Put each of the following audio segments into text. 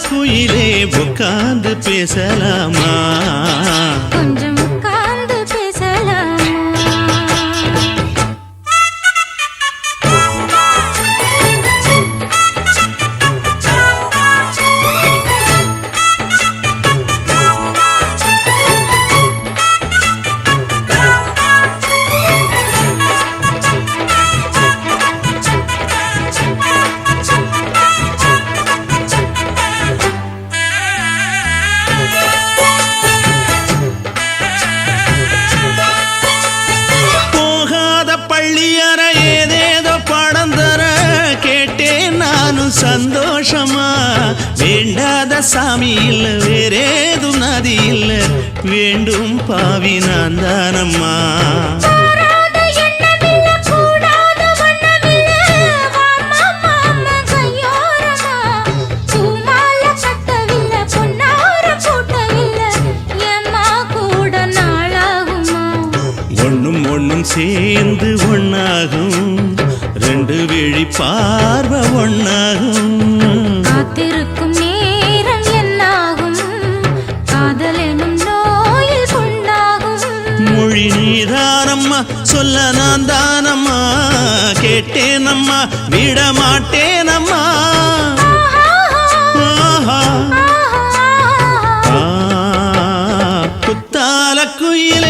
குத்தால குயிலே உட்கார்ந்து பேசலாமா? கொஞ்சம் சந்தோஷமா? வேண்டாத சாமி இல்ல வேறேதும் நதி இல்ல. வேண்டும் பாவி நான் தானம்மா. சேர்ந்து ஒண்ணாகும். ரெண்டு விழி பார்வை ஒண்ணாகும். காத்திருக்கும் நேரம் என்னாகும்? காதல் எனும் நோயில் புண்ணாகும் மொழி நீதானம்மா சொல்ல நான் தானம்மா. கேட்டேனம்மா விட மாட்டேனம்மா குத்தால குயிலே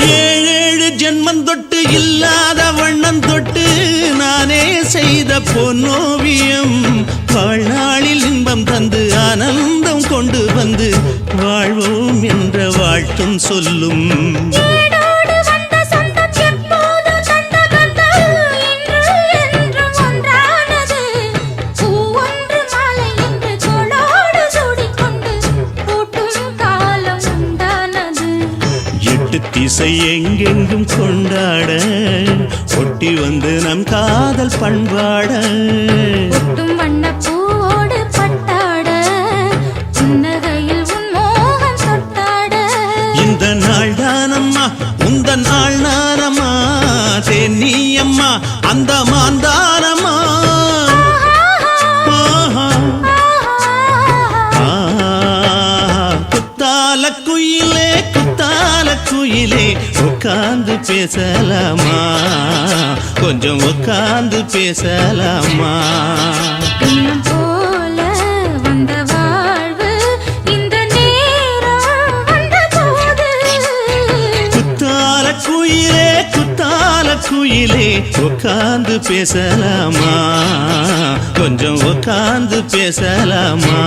ஏழேழு ஜென்மம் தொட்டு இல்லாத வண்ணம் தொட்டு நானே செய்த பொன்னோவியம். வாழ்நாளில் இன்பம் தந்து ஆனந்தம் கொண்டு வந்து வாழ்வோம் என்ற வாழ்த்தும் சொல்லும். திசை எங்கெங்கும் கொண்டாட ஒட்டி வந்து நம் காதல் பண்பாட. இந்த நாள் தானம்மா உந்த நாள் நானம்மா தென்னியம்மா அந்த மாந்தானம்மா உட்கார்ந்து பேசலாமா? கொஞ்சம் உட்கார்ந்து பேசலாமா? குயிலே குத்தால குயிலே உட்கார்ந்து பேசலாமா? கொஞ்சம் உட்கார்ந்து பேசலாமா?